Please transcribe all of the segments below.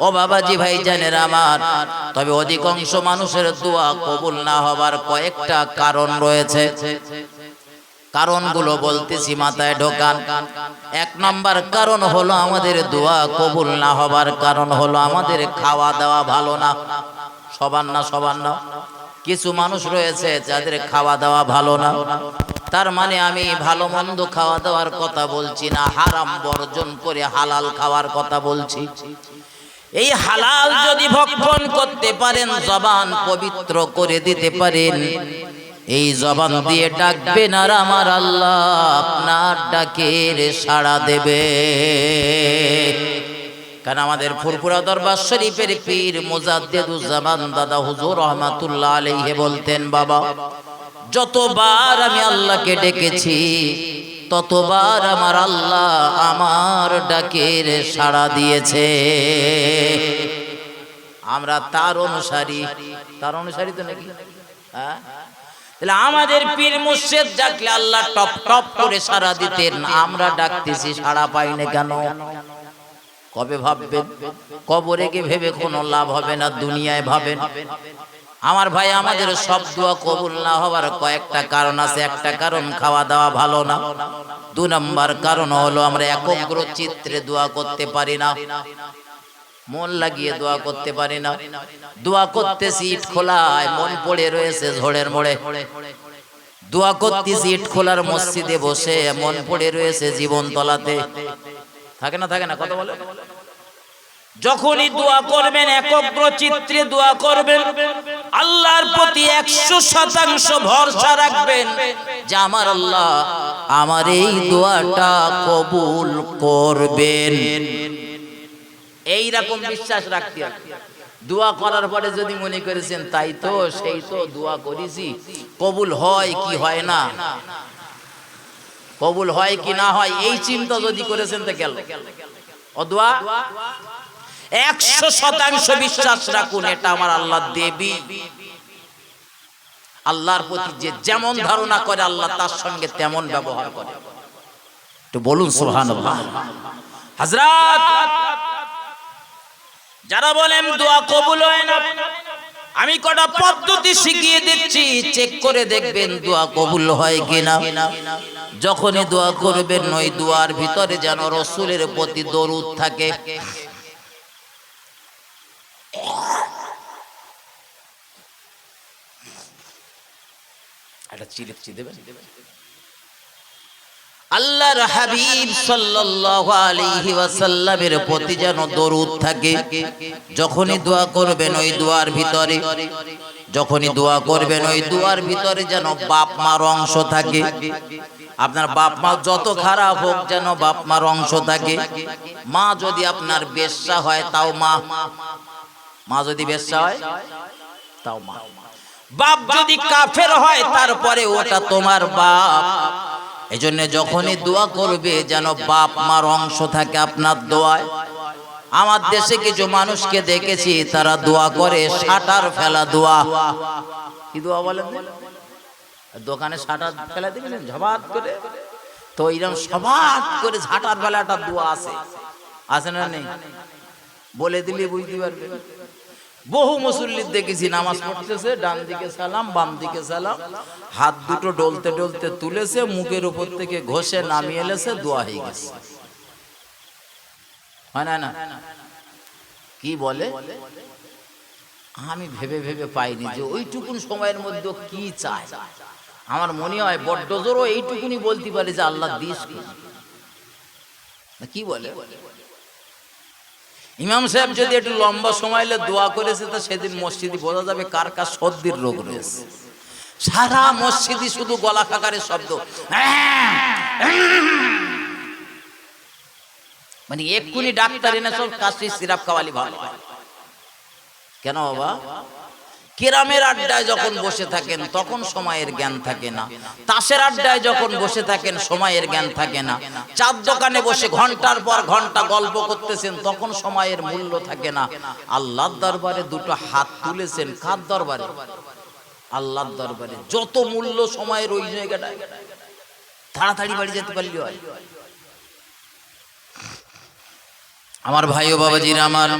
ও বাবাজি ভাই জানেন আমার, তবে অধিকাংশ মানুষের দোয়া কবুল না হবার কয়েকটা কারণ রয়েছে। কারণগুলো বলতেছি মাথায় ঢোকান। এক নম্বর কারণ হলো আমাদের দোয়া কবুল না হবার কারণ হলো আমাদের খাওয়া দাওয়া ভালো না। সবার না সবার না। কিছু মানুষ রয়েছে যাদের খাওয়া দাওয়া ভালো না। তার মানে আমি ভালো মন্দ খাওয়া দাওয়ার কথা বলছি না, হারাম বর্জন করে হালাল খাওয়ার কথা বলছি। এই হালাল যদি ভক্ষণ করতে পারেন, জবান পবিত্র করে দিতে পারেন। এই জবান দিয়ে ডাকবেন আর আমার আল্লাহ আপনার ডাকের সাড়া দেবে। কারণ আমাদের ফুরফুরা দরবার শরীফের পীর মুজাদ্দেদুজ্জামান দাদা হুজুর রহমাতুল্লাহ আলাইহি বলতেন, বাবা, যতবার আমি আল্লাহকে ডেকেছি ততবার আমার আল্লাহ আমার ডাকের সাড়া দিয়েছে। আমরা তার অনুসারী। তার অনুসারী তো নাকি? হ্যাঁ? তাহলে আমাদের পীর মুর্শেদ ডাকলে আল্লাহ টপ টপ করে সাড়া দিতেন। আমরা ডাকতেছি, সাড়া পাই না কেন? কবে ভাববেন? কবরে গিয়ে ভেবে কোনো লাভ হবে না, দুনিয়ায় ভাবেন। আমার ভাই আমাদের সব দোয়া কবুল না হওয়ার কয়েকটা কারণ আছে। একটা কারণ খাওয়া দাওয়া ভালো না। দু নম্বর কারণ হলো আমরা একগ্র চিত্রে দোয়া করতে পারি না। মন লাগিয়ে দোয়া করতে পারি না। দোয়া করতে সিট খোলায়, মন পড়ে রয়েছে ঝোড়ের মোড়ে। দোয়া করতে সিট খোলার মসজিদে বসে, মন পড়ে রয়েছে জীবন তলাতে। থাকে না থাকে না, কথা বলে? যখনই দোয়া করবেন, একগ্র চিত্রে দোয়া করবেন, আল্লাহর প্রতি একশো শতাংশ ভরসা রাখবেন যে আমার আল্লাহ আমার এই দোয়াটা কবুল করবেন। এই রকম বিশ্বাস রাখতে দোয়া করার পরে যদি মনে করেছেন, তাই তো, সেই তো দোয়া করেছি, কবুল হয় কি হয় না? কবুল হয় কি না হয়, এই চিন্তা যদি করেছেন, তো গেল। ও দোয়া? একশো শতাংশ বিশ্বাস রাখুন এটা আমার আল্লাহ দেবী। আল্লাহর প্রতি যে যেমন ধারণা করে আল্লাহ তার সঙ্গে তেমন ব্যবহার করে। তো বলুন সোহান হাজরাত যারা বলেন দোয়া কবুল হয় না। আমি কটা পদ্ধতি শিখিয়ে দিচ্ছি চেক করে দেখবেন দোয়া কবুল হয় কিনা। যখনই দোয়া করবেন ওই দোয়ার ভিতরে যেন রসুলের প্রতি দরুদ থাকে। একটা আল্লাহর হাবিব সাল্লাল্লাহু আলাইহি ওয়াসাল্লামের প্রতি যেন দরুদ থাকে, যখনই দোয়া করবেন ওই দোয়ার ভিতরে, যখনই দোয়া করবেন ওই দোয়ার ভিতরে যেন বাপ মার অংশ থাকে, আপনার বাপ মা যত খারাপ হোক যেন বাপ মার অংশ থাকে। মা যদি আপনার বেশ্যা হয় তাও মা মা যদি বেশ্যা হয় তাও মা। বাপ যদি কাফের হয়, তারপরে ওটা তোমার বাপ। এই জন্য যখনই দোয়া করবে, যেন বাপ মার অংশ থাকে আপনার দোয়ায়। আমার দেশে কিছু মানুষকে দেখেছি, তারা দোয়া করে, সাটার ফেলা দোয়া। কি দোয়া বলেন দোকানে সাটার ফেলা দেখলেন ঝবাত করে। তো এইরকম সবাত করে ঝাটার ফেলাটা দোয়া আছে। আছে না নেই? বলে দিলে বুঝতে পারবে। বহু মুসল্লির দেখেছি, নামাজ পড়তেছে, ডান দিকে সালাম, বাম দিকে সালাম। হাত দুটো ডলতে ডলতে তুলেছে, মুখের উপর থেকে ঘষে নামিয়ে এলেছে দোয়া হয়ে গেছে। হয় না না? কি বলে? আমি ভেবে ভেবে পাইনি যে ওইটুকুন সময়ের মধ্যে কি চায়। আমার মনে হয় বড্ড জোরও এইটুকুনি বলতে পারে যে আল্লাহ দিস কি বলে? ইমাম সাহেব যদি একটু লম্বা সময় দোয়া করেছে তো সেদিন মসজিদে বোঝা যাবে কার কার সর্দির রোগ রয়েছে। সারা মসজিদে শুধু গলা কাকারের শব্দ। মানে এক্ষুনি ডাক্তার এনে সব কাশি সিরাপ খাওয়ালি ভালো কেন বাবা? কেরামের আড্ডায় যখন বসে থাকেন, তখন সময়ের জ্ঞান থাকে না। তাসের আড্ডায় যখন বসে থাকেন, সময়ের জ্ঞান থাকে না। চার দোকানে বসে ঘণ্টার পর ঘণ্টা গল্প করতেছেন, তখন সময়ের মূল্য থাকে না। আল্লাহর দরবারে দুটো হাত তুলেছেন, কার দরবারে? আল্লাহর দরবারে। যত মূল্য সময়ের ওই জায়গাটায়। তাড়াতাড়ি বাড়ি যেতে পারলি হয়। আমার ভাই ও বাবাজির আমার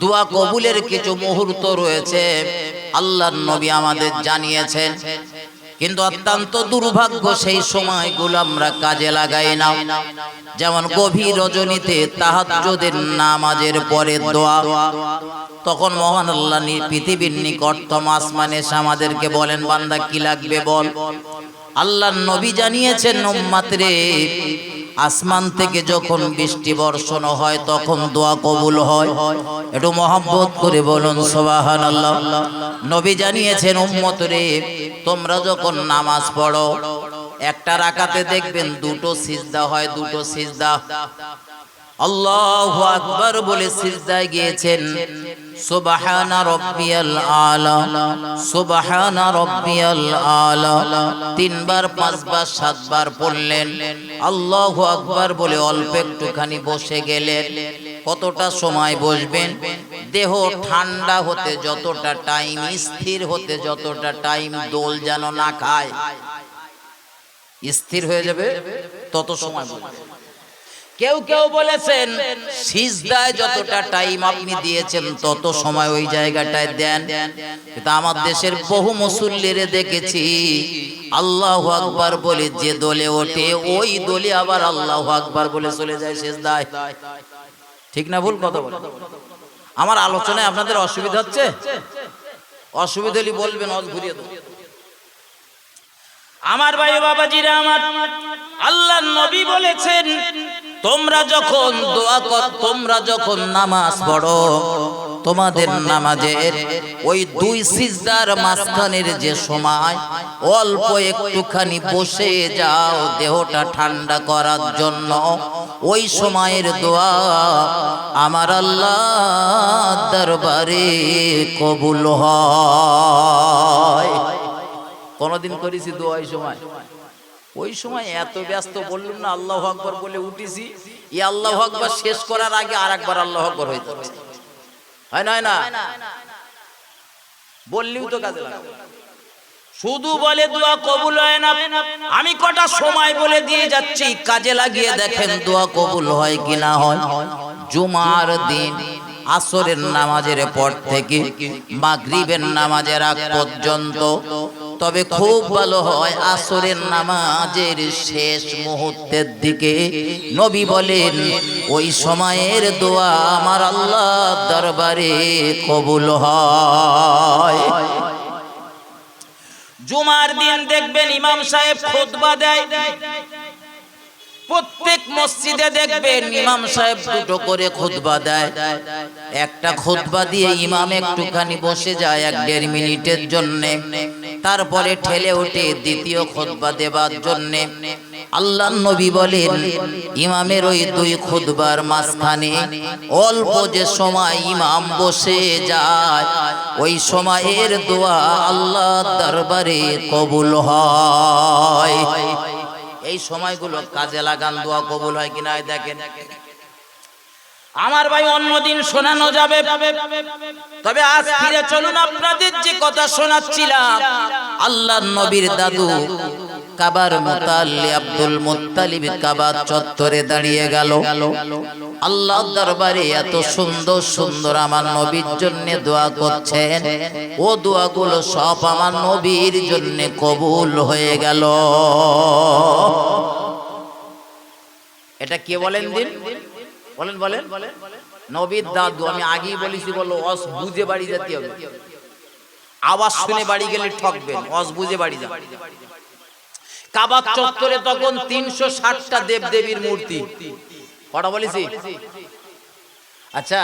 দোয়া কবুলের কিছু মুহূর্ত রয়েছে, আল্লাহর নবী আমাদের জানিয়েছেন। কিন্তু অত্যন্ত দুর্ভাগ্য সেই সময়গুলো আমরা কাজে লাগাই না। যেমন গভীর রজনীতে তাহাজ্জুদের নামাজের পরে দোয়া। তখন মহান আল্লাহ পৃথিবীর নিকটতম আসমানে আমাদেরকে বলেন, বান্দা, কি লাগবে বল? আল্লাহর নবী জানিয়েছেন, উম্মাতরে আসমান থেকে যখন বৃষ্টি বর্ষণ হয়, তখন দোয়া কবুল হয়। একটু মহব্বত করে বলুন সোবাহান আল্লাহ নবী জানিয়েছেন উম্মত রে তোমরা যখন নামাজ পড়ো, একটা রাকাতে দেখবেন দুটো সিজদা হয়, দুটো সিজদা। আল্লাহ আকবার বলে সিজদায় গিয়েছেন। সুবহানা রব্বিয়াল আলা, সুবহানা রব্বিয়াল আলা। তিনবার, পাঁচবার, সাতবার পড়লেন। আল্লাহ আকবার বলে অল্প একটুখানি বসে গেলেন। কতটা সময় বসবেন? দেহ ঠান্ডা হতে যতটা টাইম স্থির হতে যতটা টাইম দোল যেন না খায়। স্থির হয়ে যাবে, তত সময় বসবেন। কেউ কেউ বলেছেন সিজদায় যতটা টাইম আপনি দিয়েছেন তত সময় ওই জায়গাটায় দেন। কিন্তু আমার দেশের বহু মুসল্লিরে দেখেছি আল্লাহ আকবার বলে যে দলে ওঠে ওই দলে আবার আল্লাহ আকবার বলে চলে যায় সিজদায় ঠিক না ভুল কথা বলে। আমার আলোচনায় আপনাদের অসুবিধা হচ্ছে? অসুবিধা হলে বলবেন অজ ঘুরিয়ে দেবো। আমার ভাই বাবাজিরা আমার আল্লাহ নবী বলেছেন তোমরা যখন দোয়া কর, তোমরা যখন নামাজ পড়ো, তোমাদের নামাজের ওই দুই সিজদার মাঝখানের যে সময়, অল্প একটুখানি বসে যাও দেহটা ঠান্ডা করার জন্য। ওই সময়ের দোয়া আমার আল্লাহ দরবারে কবুল হয়। কোনদিন করেছি দোয়া সময়? ওই সময় এত ব্যস্ত বললুম না আল্লাহ আকবর বলে উঠেছি। এই আল্লাহ আকবর শেষ করার আগে আর একবার আল্লাহ আকবর হয়ে যাচ্ছে হয় না? হয় না। বললেও তো কাজে লাগে শুধু বলে দোয়া কবুল হয় না। আমি কটা সময় বলে দিয়ে যাচ্ছি কাজে লাগিয়ে দেখেন দোয়া কবুল হয় কি না হয়। জুমার দিন আসরের নামাজের পর থেকে মাগরিবের নামাজের আগ পর্যন্ত তবে খুব ভালো হয় আসরের নামাজের শেষ মুহূর্তের দিকে নবী বলেন ওই সময়ের দোয়া আমার আল্লাহ দরবারে কবুল হয়। জুমার দিন দেখবেন ইমাম সাহেব খুতবা দেয়। প্রত্যেক মসজিদে দেখবেন ইমাম সাহেব দুটো করে খুতবা দেয়। একটা খুতবা দিয়ে ইমাম একটুখানি বসে যায় এক দেড় মিনিটের জন্য। তারপরে ঠেলে ওঠে দ্বিতীয় খুতবা দেবার জন্য আল্লাহ নবী বলেন, ইমামের ওই দুই খুতবার মাঝখানে অল্প যে সময় ইমাম বসে যায়, ওই সময়ের দোয়া আল্লাহ দরবারে কবুল হয়। এই সময়গুলো কাজে লাগান দোয়া কবুল হয় কিনা দেখেন। আমার ভাই অন্যদিন শোনানো যাবে। তবে আজ ফিরে চলুন আপনাদের যে কথা শোনাচ্ছিলাম। আল্লাহ নবীর দাদু কাবার মুতাল্লি আব্দুল মুত্তালিব কাবার চত্বরে দাঁড়িয়ে গেল। আল্লাহ দরবারে এত সুন্দর সুন্দর আমার নবীর জন্য দোয়া করছেন। ও দোয়াগুলো সব আমার নবীর জন্য কবুল হয়ে গেল। এটা কে বলেন দিন? বলেন বলেন। নবীর দাদু, আমি আগেই বলেছি বলো, অস বুঝে বাড়ি যেতে হবে। আওয়াজ শুনে বাড়ি গেলে ঠকবেন, অস বুঝে বাড়ি যাবে কাবাব চত্বরে তখন তিনশো ষাটটা দেব দেবীর মূর্তি। কটা বলেছি? আচ্ছা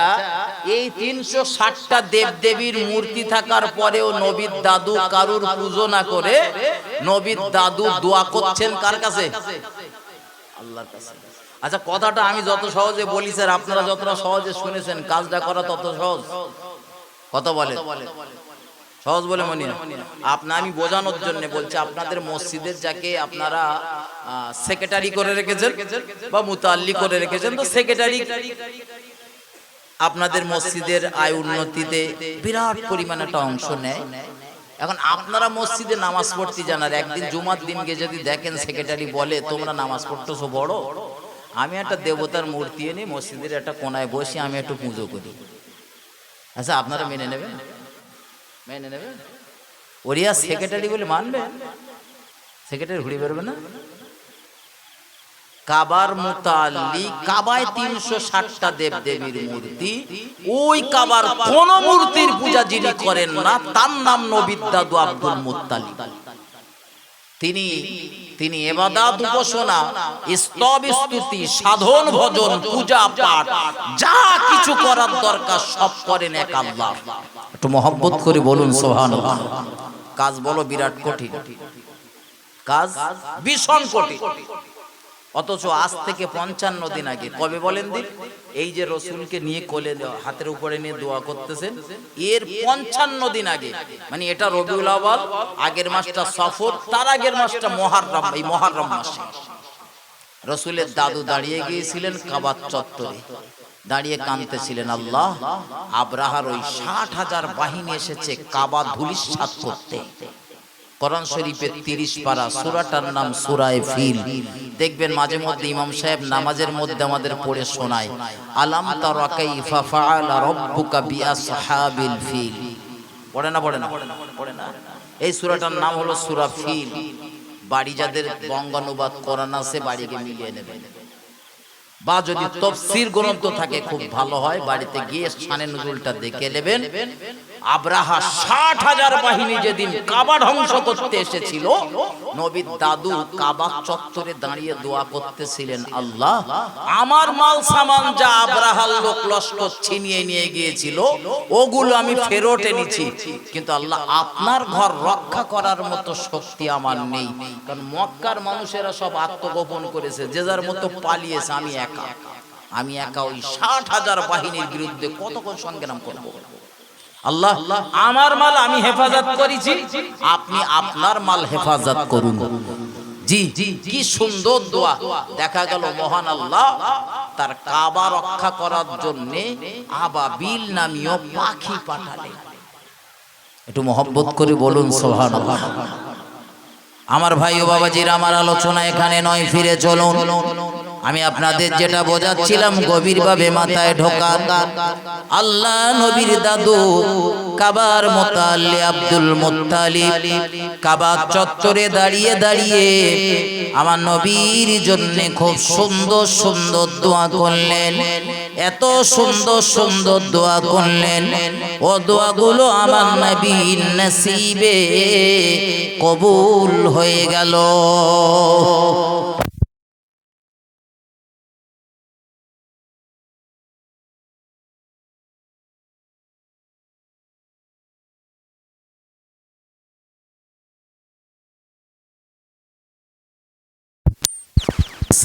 এই তিনশো ষাটটা দেব দেবীর মূর্তি থাকার পরেও নবীর দাদু কারুর পুজো না করে নবীর দাদু দোয়া করছেন কার কাছে? আল্লাহর কাছে। আচ্ছা কথাটা আমি যত সহজে বলি, স্যার, আপনারা যতটা সহজে শুনেছেন, কাজটা করা তত সহজ। কত বলে। সহজ বলে মনে আপনা, আমি বোঝানোর জন্য বলছি, আপনাদের মসজিদের যাকে আপনারা সেক্রেটারি করে রেখেছেন বা মুতাল্লি করে রেখেছেন, তো সেক্রেটারি আপনাদের মসজিদের আয় উন্নতিতে বিরাট পরিমাণে একটা অংশ নেয়। এখন আপনারা মসজিদে নামাজ পড়তে জানার একদিন জুমার দিনকে যদি দেখেন সেক্রেটারি বলে, তোমরা নামাজ পড়তেছো বড়? আমি একটা দেবতার মূর্তি এনে মসজিদের একটা কোনায় বসে আমি একটু পুজো করি। আচ্ছা আপনারা মেনে নেবেন? মেনে নেবেন। ওরিয়া সেক্রেটারি বলে মানবে? সেক্রেটারি ঘুরে বেরোবে না? কাবার মোতাল্লি কাবায় তিনশো ষাটটা দেব দেবীর মূর্তি। ওই কাবার কোন মূর্তির পূজা যিনি করেন না তার নাম নবিদ্দাদু আব্দুল মুত্তালি তিনি তিনি এবাদাত উপাসনা স্তব স্তুতি সাধন ভজন পূজা পাঠ যা কিছু করার দরকার সব করেন এক আল্লাহ। একটু মহব্বত করে বলুন সোহান কাজ বলো বিরাট কঠিন। কাজ ভীষণ কঠিন। অথচ আজ থেকে পঞ্চান্ন দিন আগে কবে বলেন দিন? এই যে রসুলকে নিয়ে কোলে হাতের উপরে নিয়ে দোয়া করতেছেন, এর পঞ্চান্ন দিন আগে মানে এটা রবিউল আওয়াল আগের মাসটা সফর, তার আগের মাসটা মহারম এই মহারম মাসে। রসুলের দাদু দাঁড়িয়ে গিয়েছিলেন কাবার চত্বরে, দাঁড়িয়ে কাঁদতেছিলেন, আল্লাহ, আব্রাহার ওই ষাট হাজার বাহিনী এসেছে কাবা ধুলিসাৎ করতে। কোরআন শরীফের তিরিশ পারা সুরাটার নাম সুরায় ফিল। দেখবেন মাঝে মধ্যে ইমাম সাহেব নামাজের মধ্যে আমাদের পড়ে শোনায়, আলাম তারা কাইফা ফাআলা রাব্বুকা বিআসহাবিল ফিল? পড়ে না পড়ে না? পড়ে না। এই সুরাটার নাম হলো সুরা ফিল। বাড়ি যাদের বঙ্গানুবাদ কোরআন আছে, বাড়িকে মিলিয়ে নেবেন। বা যদি তফসির গ্রন্থ থাকে, খুব ভালো হয়, বাড়িতে গিয়ে শানে নজরুলটা দেখে নেবেন। আব্রাহা ষাট হাজার বাহিনী যেদিন কাবা ধ্বংস করতে এসেছিল, নবীর দাদু কাবা চত্বরে দাঁড়িয়ে দোয়া করতেছিলেন, আল্লাহ, আমার মাল সামান যা আব্রাহাল লোক লস্কর ছিনিয়ে নিয়ে গিয়েছিল, ওগুলো আমি ফেরত এনেছি। কিন্তু আল্লাহ, আপনার ঘর রক্ষা করার মতো শক্তি আমার নেই। কারণ মক্কার মানুষেরা সব আত্মগোপন করেছে, যে যার মতো পালিয়েছে, আমি একা। আমি একা ওই ষাট হাজার বাহিনীর বিরুদ্ধে কতক্ষণ সংগ্রাম করব? আল্লাহ, আমার মাল আমি হেফাজত করেছি, আপনি আপনার মাল হেফাজত করুন। জি কি সুন্দর দোয়া। দেখা গেল, মহান আল্লাহ, তার কাবা রক্ষা করার জন্য আবাবিল নামীয় পাখি পাঠালে একটু মহব্বত করে বলুন সোহান আমার ভাই ও বাবাজির, আমার আলোচনা এখানে নয়, ফিরে চলুন। আমি আপনাদের যেটা বোঝাচ্ছিলাম গভীরভাবে মাথায় ঢোকা আল্লাহ নবীর দাদু কাবার মোতাল্লি আব্দুল মোত্তালিব কাবার চত্বরে দাঁড়িয়ে দাঁড়িয়ে আমার নবীর জন্য খুব সুন্দর সুন্দর দোয়া করলেন। এত সুন্দর সুন্দর দোয়া করলেন। ও দোয়াগুলো আমার নবীর নসিবে কবুল হয়ে গেল।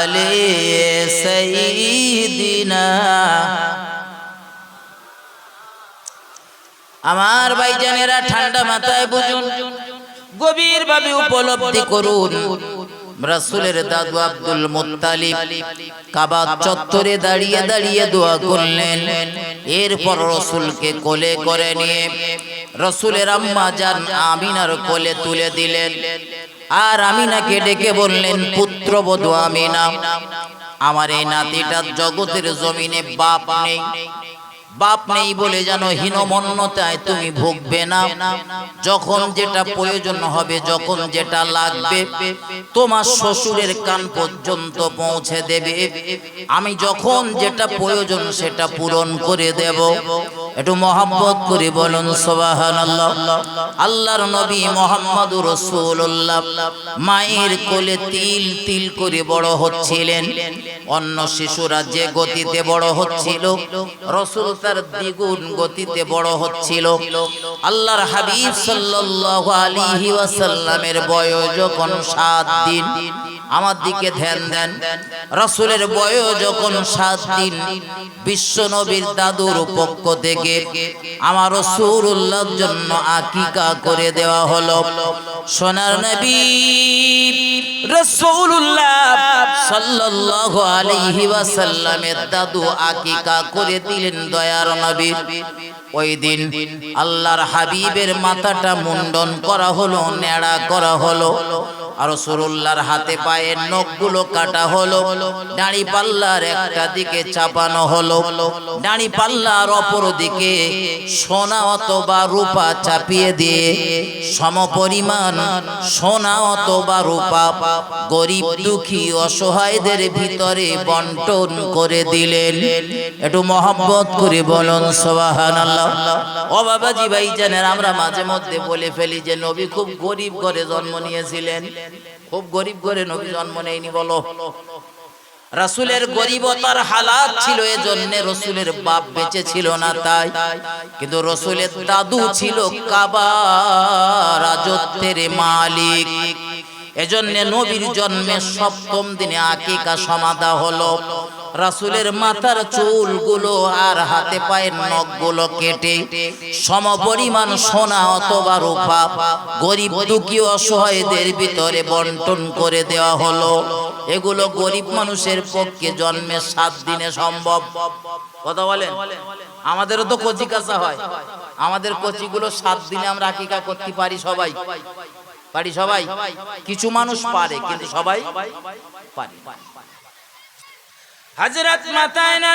آل سيدنا আমার ভাইজানেরা ঠান্ডা মাথায় বুঝুন গভীর ভাবে উপলব্ধি করুন রাসূলের দাদু আব্দুল মুত্তালিব কাবা চত্বরে দাঁড়িয়ে দাঁড়িয়ে দোয়া করলেন এরপর রসুলকে কোলে করে নিয়ে রসুলের আম্মা যান আমিনার কোলে তুলে দিলেন আর আমিনাকে ডেকে বললেন পুত্রবধূ আমিনা আমার এই নাতিটার জগতের জমিনে বাপ নেই। বাপ নেই বলে যেন হীনমন্যতায় তুমি ভুগবে না। যখন যেটা প্রয়োজন হবে যখন যেটা লাগবে তোমার শ্বশুরের কান পর্যন্ত পৌঁছে দেবে। আমি যখন যেটা প্রয়োজন সেটা পূরণ করে দেব। একটু মহাব্বত করে বলুন সোবাহান আল্লাহর নবী মোহাম্মদ রসুল্লাহ মায়ের কোলে তিল তিল করে বড় হচ্ছিলেন। অন্য শিশুরা যে গতিতে বড় হচ্ছিল রসুল তার দ্বিগুণ গতিতে বড় হচ্ছিল। আল্লাহর হাবিব সাল্লাল্লাহু আলাইহি ওয়াসাল্লামের বয়স যখন সাত দিন আমার দিকে ধ্যান দেন। রসুলের বয়স যখন সাত দিন বিশ্ব নবীর দাদুর পক্ষ থেকে আমার রসুল্লাহর জন্য আকিকা করে দেওয়া হলো। সোনার নবী রসুল্লাহ সাল্লাল্লাহু আলাইহি ওয়াসাল্লামের দাদু আকিকা করে দিলেন দয়ার ওই দিন আল্লাহর হাবিবের মাথাটা মুন্ডন করা হলো নেড়া করা হলো। রসুল্লাহর হাতে পায়ের নখগুলো কাটা হলো। দাড়ি পাল্লার একটা দিকে চাপানো হলো। দাড়ি পাল্লার অপর দিকে সোনা অথবা রূপা চাপিয়ে দিয়ে সমপরিমাণ সোনা অথবা রূপা গরিব, দুঃখী, অসহায়দের ভিতরে বন্টন করে দিলেন। একটু মহব্বত করে বলুন সোবাহান ও বাবাজি ভাই জানেন আমরা মাঝে মধ্যে বলে ফেলি যে, নবী খুব গরিব করে জন্ম নিয়েছিলেন। খুব গরিব ঘরে নবী জন্ম নেয়নি বলো। রাসুলের গরিবতার হালাত ছিল এজন্য রসুলের বাপ বেঁচে ছিল না তাই। কিন্তু রসুলের দাদু ছিল কাবা রাজত্বের মালিক। এজন্য নবীর জন্মের সপ্তম দিনে আকিকা সমাধা হলো। রাসুলের মাথার চুলগুলো আর হাতে পায়ের নখগুলো কেটে, সমপরিমাণ সোনা অথবা রূপা গরিব দুঃখী অসহায়দের ভিতরে বন্টন করে দেওয়া হলো। এগুলো গরিব মানুষের পক্ষে জন্মের সাত দিনে সম্ভব। কথা বলেন? আমাদেরও তো কচি কাঁচা হয়। আমাদের কচিগুলো সাত দিনে আমরা আকিকা করতে পারি সবাই। পারি সবাই? কিছু মানুষ পারে, কিন্তু সবাই পারে হাজরত মাতায়না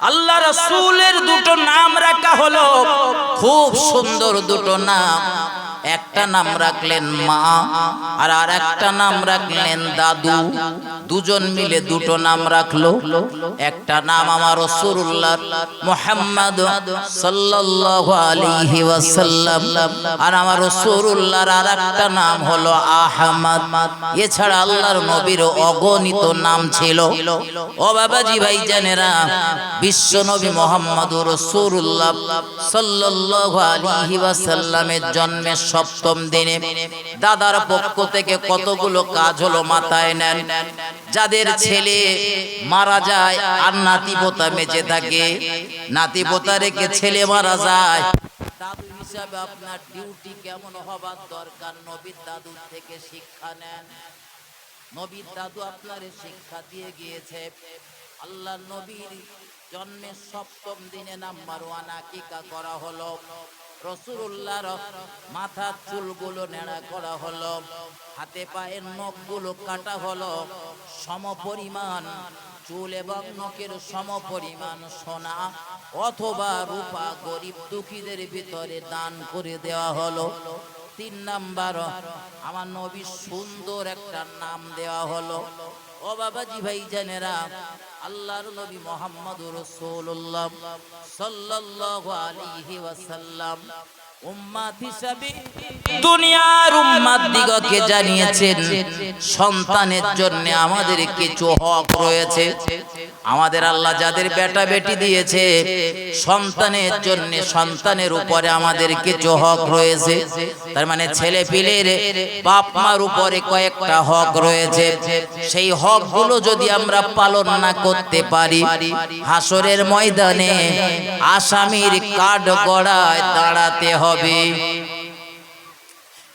আল্লাহ রসুলের দুটো নাম রাখা হলো খুব সুন্দর দুটো নাম। একটা নাম রাখলেন মা, আর আর একটা নাম রাখলেন দাদু। দুজন মিলে দুটো নাম রাখল। একটা নাম আমার রসুল্লাহ মোহাম্মদ আলাইহি ওয়াসাল্লাম, আর আমার রসুল্লাহর আর একটা নাম হলো আহমদ। এছাড়া আল্লাহর নবীর অগণিত নাম ছিল। ও বাবাজি ভাই জানেরা বিশ্ব নবী মোহাম্মদ রসুল্লাহ সাল্লাল্লাহু আলাইহি ওয়াসাল্লামের জন্মের সপ্তম দিনে দাদার পক্ষ থেকে কতগুলো কাজ হলো মাথায় নেন। যাদের ছেলে মারা যায় আর নাতি পোতা বেঁচে থাকে নাতি পোতা রেখে ছেলে মারা যায়। আল্লাহ নবীর জন্মের সপ্তম দিনে নাম্বার ওয়ান আকিকা করা হলো। রসুল্লাহর মাথার চুলগুলো নেড়া করা হলো, হাতে পায়ের নখগুলো কাটা হলো। সমপরিমাণ চুল এবং নখের সমপরিমাণ সোনা অথবা রূপা গরিব দুঃখীদের ভিতরে দান করে দেওয়া হলো। তিন নাম্বার, আমার নবী সুন্দর একটা নাম দেওয়া হলো। ও বাবাজি ভাই জানেরা আল্লাহর নবী মোহাম্মদ রসুল্লাহ সাল্লাহ আলিহি ওয়াসাল্লাম। দুনিয়ার উম্মাত দিগকে জানিয়েছেন, সন্তানের জন্য আমাদের কিছু হক রয়েছে। আমাদের আল্লাহ যাদের বেটা বেটি দিয়েছে, সন্তানের জন্য সন্তানের উপরে আমাদের কিছু হক রয়েছে। তার মানে ছেলে পিলের উপরে কয়েকটা হক রয়েছে। সেই হকগুলো যদি আমরা পালন না করতে পারি, হাসরের ময়দানে আসামির কাঠ গড়ায় দাঁড়াতে হবে।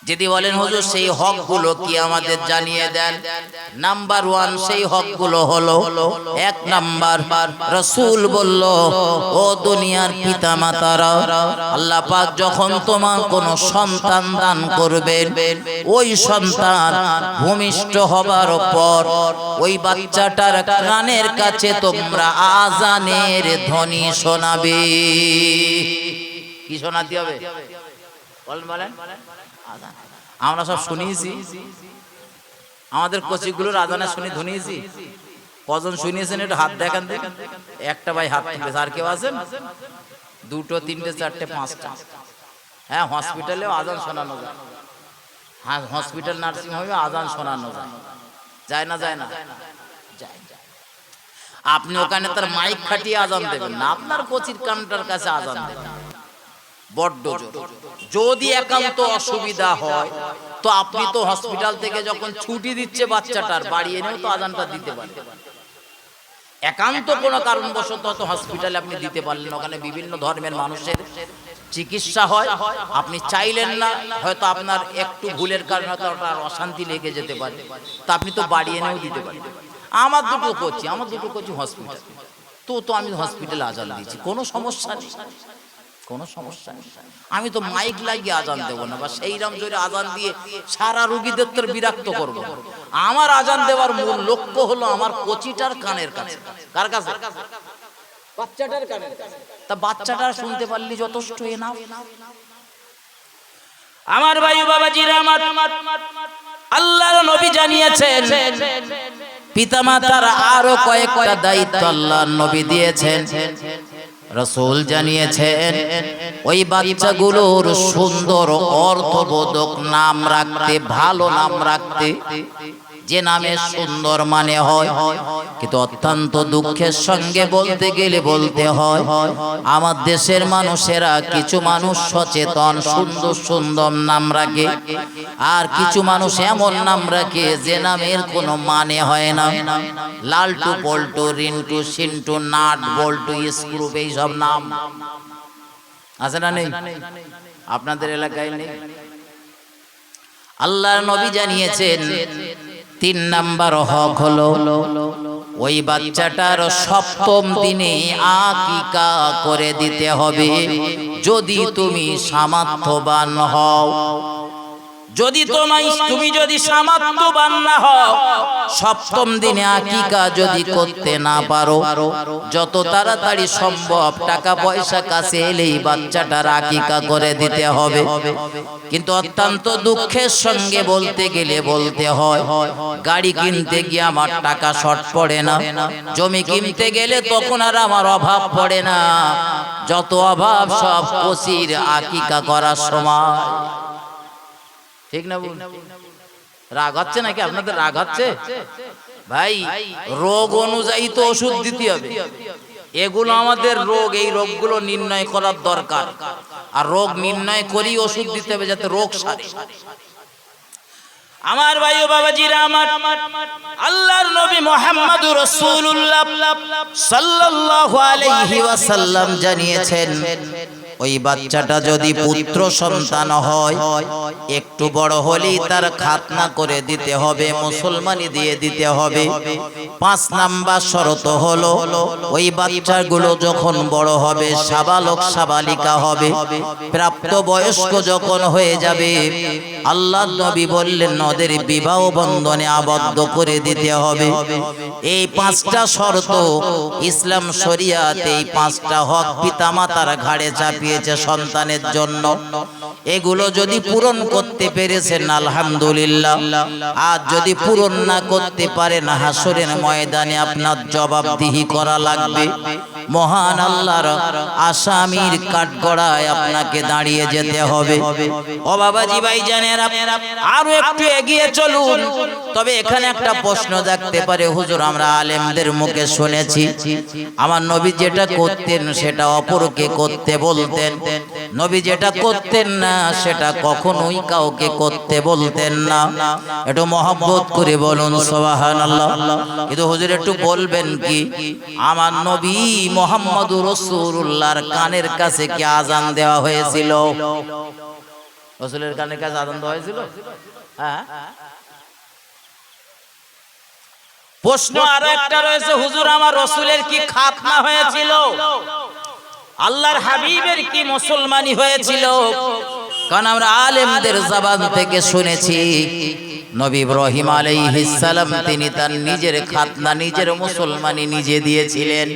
যদি বলেন, হুজুর, সেই হকগুলো কি আমাদের জানিয়ে দেন? নাম্বার ওয়ান সেই হকগুলো হলো, এক নাম্বার, রসুল বলল, ও দুনিয়ার পিতা মাতারা আল্লাহ পাক যখন তোমার কোনো সন্তান দান করবেন, ওই সন্তান ভূমিষ্ঠ হবার পর ওই বাচ্চাটার কানের কাছে তোমরা আজানের ধ্বনি শোনাবে। কি শোনাতে হবে? বলেন আমরা সব শুনিয়েছি। আমাদের কচিগুলোর আজানে শুনি ধনিয়েছি। কজন শুনিয়েছেন একটু হাত দেখান দেখেন একটা ভাই হাত তুলবে। আর কেউ আছেন? দুটো, তিনটে, চারটে, পাঁচটা। হ্যাঁ হসপিটালেও আজান শোনানো যায়। হ্যাঁ হসপিটাল নার্সিং হোমে আজান শোনানো যায়। যায় না যায় না। আপনি ওখানে তার মাইক খাটিয়ে আজান দেবেন না। আপনার কচির কানটার কাছে আজান দেবেন। বড্ড জোর। যদি একান্ত অসুবিধা হয় তো আপনি তো হসপিটাল থেকে যখন ছুটি দিচ্ছে বাচ্চাটার বাড়ি এনেও তো আদানটা দিতে পারেন একান্ত কোনো কারণবশত হয়তো হসপিটালে আপনি দিতে পারলেন ওখানে বিভিন্ন ধর্মের মানুষের চিকিৎসা হয়। আপনি চাইলেন না হয়তো আপনার একটু ভুলের কারণে হয়তো আপনার অশান্তি লেগে যেতে পারে। তা আপনি তো বাড়ি এনেও দিতে পারেন আমার দুটো করছি আমার দুটো করছি হসপিটাল তো তো আমি হসপিটালে আজান দিচ্ছি কোনো সমস্যা নেই কোনো সমস্যা আমি তো মাইক লাগিয়ে আজান দেবো না বা সেই রাম জোরে আজান দিয়ে সারা রুগীদের তোর বিরক্ত করব। আমার আজান দেওয়ার মূল লক্ষ্য হলো আমার কচিটার কানের কাছে। কার কাছে? বাচ্চাটার কানের কাছে। তা বাচ্চাটা শুনতে পারলি যথেষ্ট এ নাও আমার ভাই বাবাজিরা আমার আল্লাহর নবী জানিয়েছেন পিতামাতার আরও কয়েকটা দায়িত্ব আল্লাহর নবী দিয়েছেন। রসুল জানিয়েছেন ওই বাচ্চাগুলোর সুন্দর অর্থবোধক নাম রাখতে ভালো নাম রাখতে। যে নামে সুন্দর মানে হয়, কিন্তু অত্যন্ত দুঃখের সঙ্গে বলতে গেলে বলতে হয়, আমার দেশের মানুষেরা কিছু মানুষ সচেতন, সুন্দর সুন্দর নাম রাখে, আর কিছু মানুষ এমন নাম রাখে যে নামের কোনো মানে হয় না। লালটু পল্টু রিন্টু, সিন্টু, নাট, বল্টু স্ক্রু এইসব নাম। আছে না নেই? আপনাদের এলাকায় নেই? আল্লাহর নবী জানিয়েছেন তিন নাম্বার হক হলো, ওই বাচ্চাটার সপ্তম দিনে আকিকা করে দিতে হবে। যদি তুমি সামর্থ্যবান হও যদি তোমায় তুমি যদি সামর্থ্যবান না হও, সপ্তম দিনে আকিকা যদি করতে না পারো, যত তাড়াতাড়ি সম্ভব টাকা পয়সা কাছে এলেই বাচ্চাটার আকিকা করে দিতে হবে। কিন্তু অত্যন্ত দুঃখের সঙ্গে বলতে গেলে বলতে হয়, গাড়ি কিনতে গিয়ে আমার টাকা শর্ট পড়ে না, জমি কিনতে গেলে তখন আর আমার অভাব পড়ে না। যত অভাব সব কষির আকিকা করার সময়। ঠিক না বল? রাগ হচ্ছে নাকি? আপনাদের রাগ হচ্ছে? ভাই রোগ অনুযায়ী তো ওষুধ দিতে হবে। এগুলো আমাদের রোগ এই রোগগুলো নির্ণয় করার দরকার। আর রোগ নির্ণয় করেই ওষুধ দিতে হবে যাতে রোগ সারে। আমার ভাই ও বাবাজিরা আমার আল্লাহর নবী মুহাম্মদুর রাসূলুল্লাহ সাল্লাল্লাহু আলাইহি ওয়াসাল্লাম জানিয়েছেন ওই বাচ্চাটা যদি পুত্র সন্তান হয় একটু বড় হলেই তার খাতনা করে দিতে হবে মুসলমানি দিয়ে দিতে হবে। পাঁচ নাম্বার শরত হলো ওই বাচ্চাগুলো যখন বড় হবে সাবালক সাবালিকা হবে। প্রাপ্ত বয়স্ক যখন হয়ে যাবে আল্লাহ নবী বললেন ওদের বিবাহ বন্ধনে আবদ্ধ করে দিতে হবে। এই পাঁচটা শর্ত ইসলাম শরিয়াতে এই পাঁচটা হক পিতামাতার ঘাড়ে চাপিয়েছে সন্তানের জন্য। এগুলো যদি পূরণ করতে পেরেছেন, আলহামদুলিল্লাহ। আর যদি পূরণ না করতে পারেন, হাসুরের ময়দানে আপনার জবাবদিহি করা লাগবে। মহান আল্লাহর আসামির কাঠগড়ায় আপনাকে দাঁড়িয়ে যেতে হবে। ও বাবাজি ভাই জানেন আরও একটু এগিয়ে চলুন। তবে এখানে একটা প্রশ্ন দেখতে পারে, হুজুর, আমরা আলেমদের মুখে শুনেছি। আমার নবী যেটা করতেন সেটা অপরকে করতে বলতেন। নবী যেটা করতেন না, সেটা কখনোই কাউকে করতে বলতেন না। একটু মহব্বত করে বলুন সোবাহান আল্লাহ কিন্তু হুজুর, একটু বলবেন কি? আমার নবী মোহাম্মদ রসুল্লাহর কানের কাছে কি আজান দেওয়া হয়েছিল? রসুলের কানের কাছে আজান দেওয়া হয়েছিল? হ্যাঁ। প্রশ্ন আরও একটা রয়েছে, হুজুর, আমার রসুলের কি খাতনা হয়েছিল? আল্লাহর হাবিবের কি মুসলমানি হয়েছিল? কারণ আমরা আলেমদের জবান থেকে শুনেছি নবী ইব্রাহিম সালাম তিনি তার নিজের খাতনা, নিজের মুসলমানি নিজে দিয়েছিলেন।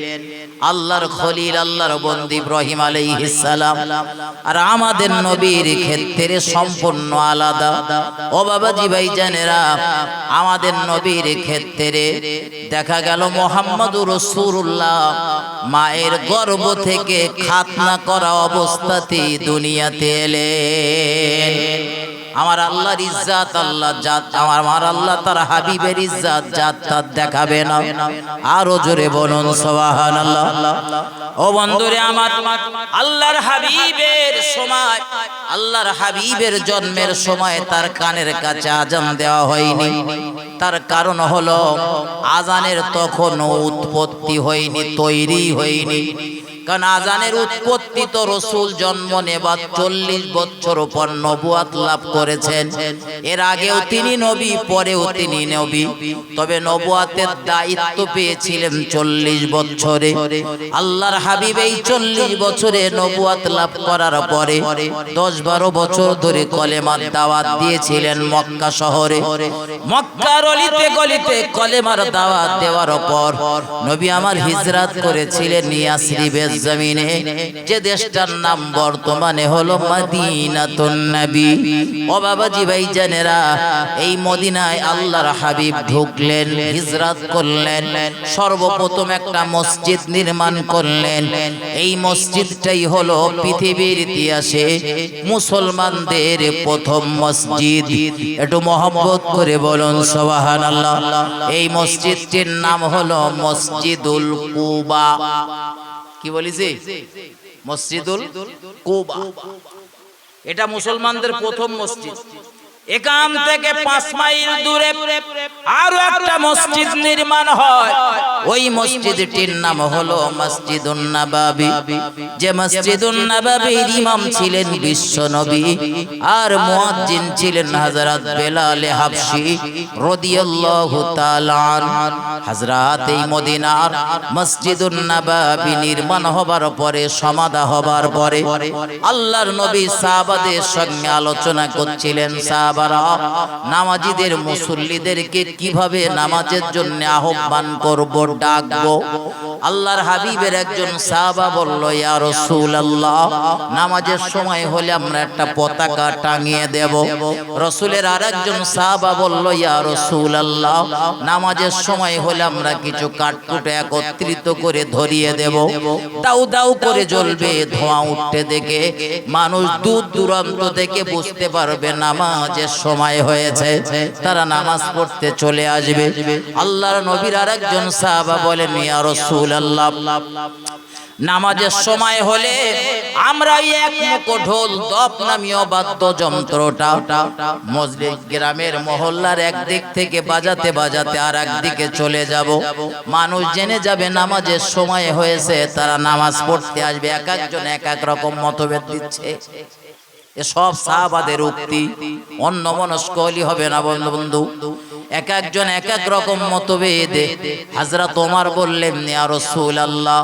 আল্লাহর খলিল, আল্লাহর বন্দি ইব্রাহিম সালাম। আর আমাদের নবীর ক্ষেত্রে সম্পূর্ণ আলাদা। ও বাবাজি ভাই জানেরা আমাদের নবীর ক্ষেত্রে দেখা গেল মোহাম্মদুর রাসূলুল্লাহ। মায়ের গর্ভ থেকে খাতনা করা অবস্থাতেই দুনিয়াতে এলেন। আমার আল্লাহর ইজ্জাত আল্লাহ জাত, আমার আমার আল্লাহ তার হাবিবের ইজ্জাত, জাত তার দেখাবে না। আরও জোরে বলুন, সুবহানাল্লাহ। ও বন্ধুরে আমার, আল্লাহর হাবিবের সময়, আল্লাহর হাবিবের জন্মের সময় তার কানের কাছে আজান দেওয়া হয়নি। তার কারণ হলো, আজানের তখনও উৎপত্তি হয়নি, তৈরি হয়নি। কারণ আজানের উৎপত্তি তো রসুল জন্ম নেবার চল্লিশ বছর পর নবুয়াত লাভ করেছেন। এর আগেও তিনি নবী, পরেও তিনি নবী। তবে নবুয়াতের দায়িত্ব পেয়েছিলেন চল্লিশ বছরে। আল্লাহর হাবিব এই চল্লিশ বছরে নবুয়াত লাভ করার পরে দশ বারো বছর ধরে কলেমার দাওয়াত দিয়েছিলেন মক্কা শহরে। মক্কার অলিতে গলিতে কলেমার দাওয়াত দেওয়ার পর নবী আমার হিজরাত করেছিলেন ইয়াসরিবের জমিনে যে দেশটার নাম বর্তমানে হলো মদিনাতুন ও বাবাজি ভাই জানেরা এই মদিনায় আল্লাহর হাবিব ঢুকলেন, হিজরাত করলেন, সর্বপ্রথম একটা মসজিদ নির্মাণ করলেন। এই মসজিদটাই হলো পৃথিবীর ইতিহাসে মুসলমানদের প্রথম মসজিদ। একটু মহব্বত করে বলুন সবাহান আল্লাহ এই মসজিদটির নাম হলো মসজিদুল কুবা। কি বলিছি মসজিদুল কোবা। এটা মুসলমানদের প্রথম মসজিদ। এখান থেকে পাঁচ মাইল দূরে আরও একটা মসজিদ নির্মাণ হয়। ওই মসজিদটির নাম হলো মসজিদুন নাবাবি। যে নাবাবির ইমাম ছিলেন বিশ্ব নবী আর মুয়াজ্জিন ছিলেন হযরত বেলাল হাবশি রাদিয়াল্লাহু তাআলা হযরত এই মদিনার মসজিদুন নাবাবি নির্মাণ হবার পরে, সমাধা হবার পরে আল্লাহর নবী সাহাবাদের সঙ্গে আলোচনা করছিলেন। সাহাবারা নামাজিদের মুসল্লিদেরকে কীভাবে নামাজের জন্য আহ্বান করব, ডাকবো? আল্লাহর হাবিবের একজন সাহাবা বলল নামাজের সময় হলে আমরা একটা পতাকা টাঙিয়ে দেব। রসুলের সাহাবা বলল নামাজের সময় হলে আমরা কিছু কাঠকুটে একত্রিত করে ধরিয়ে দেব। দাউ দাউ করে জ্বলবে, ধোঁয়া উঠতে দেখে মানুষ দূর দূরান্ত থেকে বুঝতে পারবে নামাজের সময় হয়েছে, তারা নামাজ পড়তে চলে আসবে। আল্লাহর নবীর আরেকজন সাহাবা বলেন, ইয়া রাসূলুল্লাহ, নামাজের সময় হলে আমরা এক মুখো ঢোল দপ নামীয় বাদ্য যন্ত্রটা মসজিদ গ্রামের মহল্লার একদিক থেকে বাজাতে বাজাতে আর একদিকে চলে যাব। মানুষ জেনে যাবে নামাজের সময় হয়েছে, তারা নামাজ পড়তে আসবে। এক একজন এক এক রকম মতভেদ দিচ্ছে। এসব সাহাবাদের উক্তি। অন্য মনস্ক হলি হবে না বন্ধু এক একজন এক এক রকম মতভেদে হাজরা তোমার বললেন আল্লাহ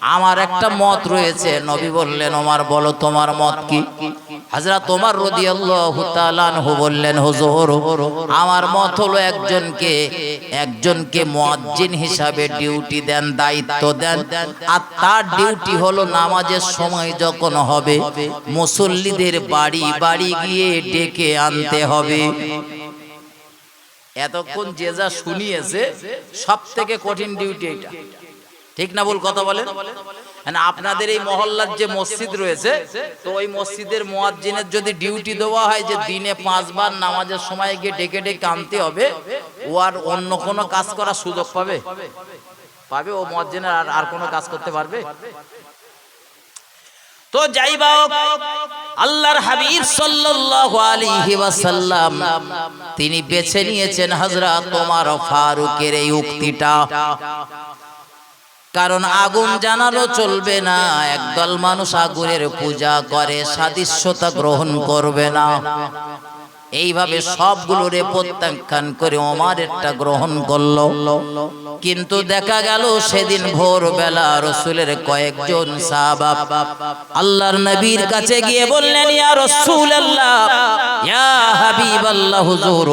আমার একটা মত রয়েছে। নবী বললেন, ওমার, বলো তোমার মত কি? হাজরা তোমার তাআলা আনহু বললেন, হুজুর, আমার মত হলো একজনকে একজনকে মুয়াজ্জিন হিসাবে ডিউটি দেন, দায়িত্ব দেন। আর তার ডিউটি হলো নামাজের সময় যখন হবে, মুসল্লিদের বাড়ি বাড়ি গিয়ে ডেকে আনতে হবে। এতক্ষণ যে যা শুনিয়েছে সব থেকে কঠিন ডিউটি এটা। ঠিক না বল কথা বলেন? মানে আপনাদের এই মহল্লার যে মসজিদ রয়েছে তো ওই মসজিদের মুয়াজ্জিনের যদি ডিউটি দেওয়া হয় যে দিনে পাঁচবার নামাজের সময় গিয়ে ডেকে ডেকে আনতে হবে ও আর অন্য কোনো কাজ করার সুযোগ পাবে? পাবে? ও মুয়াজ্জিনের আর আর কোনো কাজ করতে পারবে? তো যাই বা হোক, আল্লাহর হাবিব সাল্লাল্লাহু আলাইহি ওয়াসাল্লাম তিনি বেছে নিয়েছেন হযরত তোমার ফারুকের এই উক্তিটা। কারণ আগুন জানালো চলবে না। একদল মানুষ আগুনের পূজা করে সাদৃশ্যতা গ্রহণ করবে না। এইভাবে সবগুলোরে প্রত্যাখ্যান করে ওমার একটা গ্রহণ করল। কিন্তু দেখা গেল সেদিন ভোরবেলা রসুলের কয়েকজন আল্লাহর নবীর কাছে গিয়ে বললেন ইয়া রাসূলুল্লাহ ইয়া হাবিবাল্লাহ হুজুর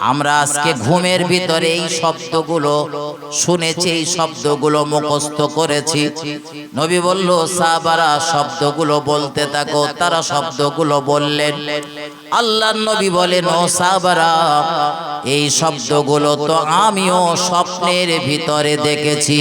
আমরা আজকে ঘুমের ভিতরে এই শব্দগুলো শুনেছি এই শব্দগুলো মুখস্থ করেছি। নবী বলল সাহাবারা শব্দগুলো বলতে থাকো তারা শব্দগুলো বললেন। আল্লাহ নবী বলেন ও সাহাবারা এই শব্দগুলো তো আমিও স্বপ্নের ভিতরে দেখেছি।